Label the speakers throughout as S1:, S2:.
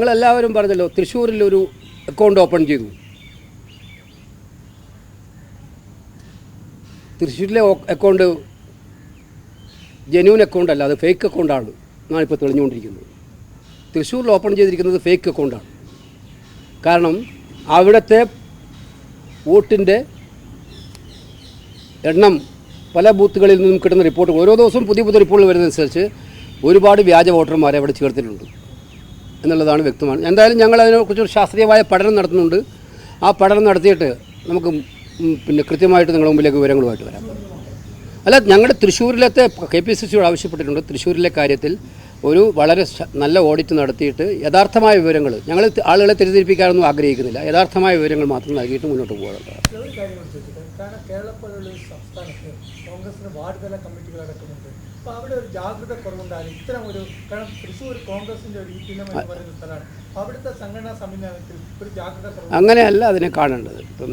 S1: നിങ്ങളെല്ലാവരും പറഞ്ഞല്ലോ തൃശ്ശൂരിൽ ഒരു അക്കൗണ്ട് ഓപ്പൺ ചെയ്തു. തൃശ്ശൂരിലെ അക്കൗണ്ട് ജെന്യൂൻ അക്കൗണ്ട് അല്ല അത് ഫേക്ക് അക്കൗണ്ടാണ് എന്നാണ് ഇപ്പോൾ തെളിഞ്ഞുകൊണ്ടിരിക്കുന്നത് തൃശ്ശൂരിൽ ഓപ്പൺ ചെയ്തിരിക്കുന്നത് ഫേക്ക് അക്കൗണ്ടാണ് കാരണം അവിടുത്തെ വോട്ടിന്റെ എണ്ണം പല ബൂത്തുകളിൽ നിന്നും കിട്ടുന്ന റിപ്പോർട്ട് ഓരോ ദിവസവും പുതിയ പുതിയ റിപ്പോർട്ടുകൾ വരുന്നതനുസരിച്ച് ഒരുപാട് വ്യാജ വോട്ടർമാരെ അവിടെ ചേർത്തിട്ടുണ്ട്. എന്നുള്ളതാണ് വ്യക്തമാണ്. എന്തായാലും ഞങ്ങൾ അതിനെക്കുറിച്ച് ഒരു ശാസ്ത്രീയമായ പഠനം നടത്തുന്നുണ്ട്. ആ പഠനം നടത്തിയിട്ട് നമുക്ക് പിന്നെ കൃത്യമായിട്ട് നിങ്ങളുടെ മുമ്പിലേക്ക് വിവരങ്ങളുമായിട്ട് വരാം. അല്ല ഞങ്ങളുടെ തൃശ്ശൂരിലത്തെ കെ പി സി സിയോട് ആവശ്യപ്പെട്ടിട്ടുണ്ട് തൃശ്ശൂരിലെ കാര്യത്തിൽ. ഒരു വളരെ നല്ല ഓഡിറ്റ് നടത്തിയിട്ട് യഥാർത്ഥമായ വിവരങ്ങൾ ഞങ്ങൾ ആളുകളെ തെറ്റിദ്ധരിപ്പിക്കാനൊന്നും ആഗ്രഹിക്കുന്നില്ല. യഥാർത്ഥമായ വിവരങ്ങൾ മാത്രം നൽകിയിട്ട് മുന്നോട്ട് പോകാറുണ്ട്
S2: കോൺഗ്രസിന് അടക്കമുണ്ട്. അപ്പോൾ അവിടെ ഒരു ജാഗ്രത ഇത്തരം ഒരു കാരണം തൃശ്ശൂർ ഒരു ഈറ്റിനം എന്ന് പറയുന്ന സ്ഥലമാണ്. അവിടുത്തെ സംഘടനാ സംവിധാനത്തിൽ ഒരു ജാഗ്രത കുറവ്
S1: അങ്ങനെയല്ല അതിനെ കാണേണ്ടത്. ഇപ്പം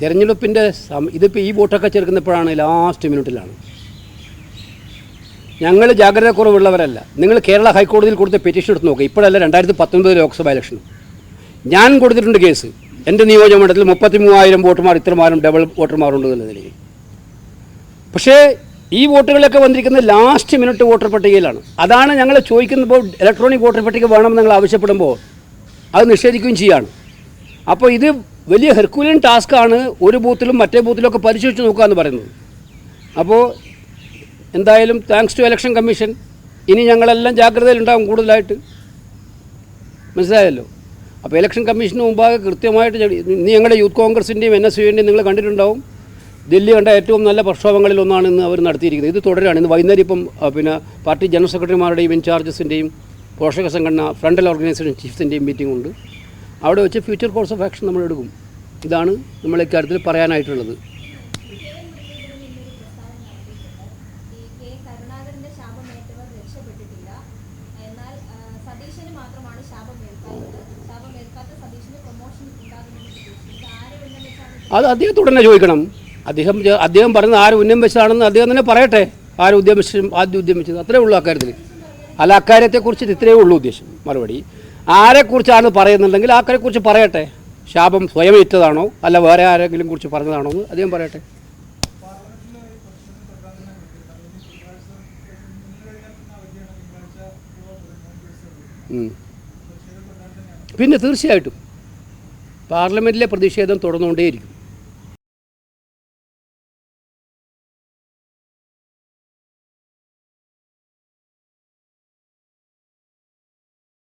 S1: തിരഞ്ഞെടുപ്പിന്റെ ഇതിപ്പോൾ ഈ വോട്ടൊക്കെ ചേർക്കുന്നപ്പോഴാണ് ലാസ്റ്റ് മിനിറ്റിലാണ്. ഞങ്ങൾ ജാഗ്രത കുറവുള്ളവരല്ല നിങ്ങൾ കേരള ഹൈക്കോടതിയിൽ കൊടുത്ത പെറ്റീഷൻ എടുത്ത് നോക്കുക ഇപ്പോഴല്ല രണ്ടായിരത്തി പത്തൊൻപത് ലോക്സഭാ ഇലക്ഷൻ ഞാൻ കൊടുത്തിട്ടുണ്ട് കേസ്. എന്റെ നിയോജകമണ്ഡലത്തിൽ മുപ്പത്തി മൂവായിരം വോട്ടർമാർ ഇത്രമാരും ഡബിൾ വോട്ടർമാരുണ്ട് നിലയിൽ. പക്ഷേ ഈ വോട്ടുകളൊക്കെ വന്നിരിക്കുന്നത് ലാസ്റ്റ് മിനിറ്റ് വോട്ടർ പട്ടികയിലാണ്. അതാണ് ഞങ്ങൾ ചോദിക്കുമ്പോൾ ഇലക്ട്രോണിക് വോട്ടർ പട്ടിക വേണമെന്ന് ഞങ്ങൾ ആവശ്യപ്പെടുമ്പോൾ അത് നിഷേധിക്കുകയും ചെയ്യാണ്. അപ്പോൾ ഇത് വലിയ ഹെർക്കുലിയൻ ടാസ്ക്കാണ് ഒരു ബൂത്തിലും മറ്റേ ബൂത്തിലും ഒക്കെ പരിശോധിച്ച് നോക്കുക എന്ന് പറയുന്നത്. അപ്പോൾ എന്തായാലും താങ്ക്സ് ടു ഇലക്ഷൻ കമ്മീഷൻ ഇനി ഞങ്ങളെല്ലാം ജാഗ്രതയിലുണ്ടാകും കൂടുതലായിട്ട്. മനസ്സിലായല്ലോ? അപ്പോൾ ഇലക്ഷൻ കമ്മീഷന് മുമ്പാകെ കൃത്യമായിട്ട് ഞങ്ങളുടെ യൂത്ത് കോൺഗ്രസിന്റെയും എൻ എസ് യുവിന്റെയും നിങ്ങൾ കണ്ടിട്ടുണ്ടാവും. ദില്ലി കണ്ട ഏറ്റവും നല്ല പ്രക്ഷോഭങ്ങളിൽ ഒന്നാണ് ഇന്ന് അവർ നടത്തിയിരിക്കുന്നത്. ഇത് തുടരാണ്. ഇന്ന് വൈകുന്നേരം ഇപ്പം പിന്നെ പാർട്ടി ജനറൽ സെക്രട്ടറിമാരുടെയും ഇൻചാർജസിന്റെയും പോഷക സംഘടന ഫ്രണ്ടൽ ഓർഗനൈസേഷൻ ചീഫ്സിന്റെയും മീറ്റിംഗ് ഉണ്ട്. അവിടെ വെച്ച് ഫ്യൂച്ചർ കോഴ്സ് ഓഫ് ആക്ഷൻ നമ്മൾ എടുക്കും ഇതാണ് നമ്മൾ ഇക്കാര്യത്തിൽ പറയാനായിട്ടുള്ളത്
S3: ഈ കെ കരുണാകരന്റെ ശാപം ഏറ്റവർ രക്ഷപ്പെട്ടിട്ടില്ല. എന്നാൽ സതീശന് മാത്രമാണ് ശാപം ഏൽക്കാത്തത്. ശാപം ഏൽക്കാത്ത സതീശന് പ്രൊമോഷൻ
S1: അത് അദ്ദേഹത്തോട് തന്നെ ചോദിക്കണം. അദ്ദേഹം അദ്ദേഹം പറയുന്നത് ആര് ഉന്നം വെച്ചതാണെന്ന് അദ്ദേഹം തന്നെ പറയട്ടെ. ആര് ഉദ്യമിച്ചു ആദ്യം ഉദ്യമിച്ചത് അത്രേ ഉള്ളൂ അക്കാര്യത്തിൽ. അല്ല അക്കാര്യത്തെക്കുറിച്ച് ഇത്രയേ ഉള്ളൂ ഉദ്ദേശം. മറുപടി ആരെക്കുറിച്ചാണ് പറയുന്നുണ്ടെങ്കിൽ ആക്കാരെക്കുറിച്ച് പറയട്ടെ. ശാപം സ്വയം ഏറ്റതാണോ അല്ല വേറെ ആരെങ്കിലും കുറിച്ച് പറഞ്ഞതാണോ എന്ന് അദ്ദേഹം പറയട്ടെ. പിന്നെ തീർച്ചയായിട്ടും പാർലമെന്റിലെ പ്രതിഷേധം തുടർന്നുകൊണ്ടേയിരിക്കും.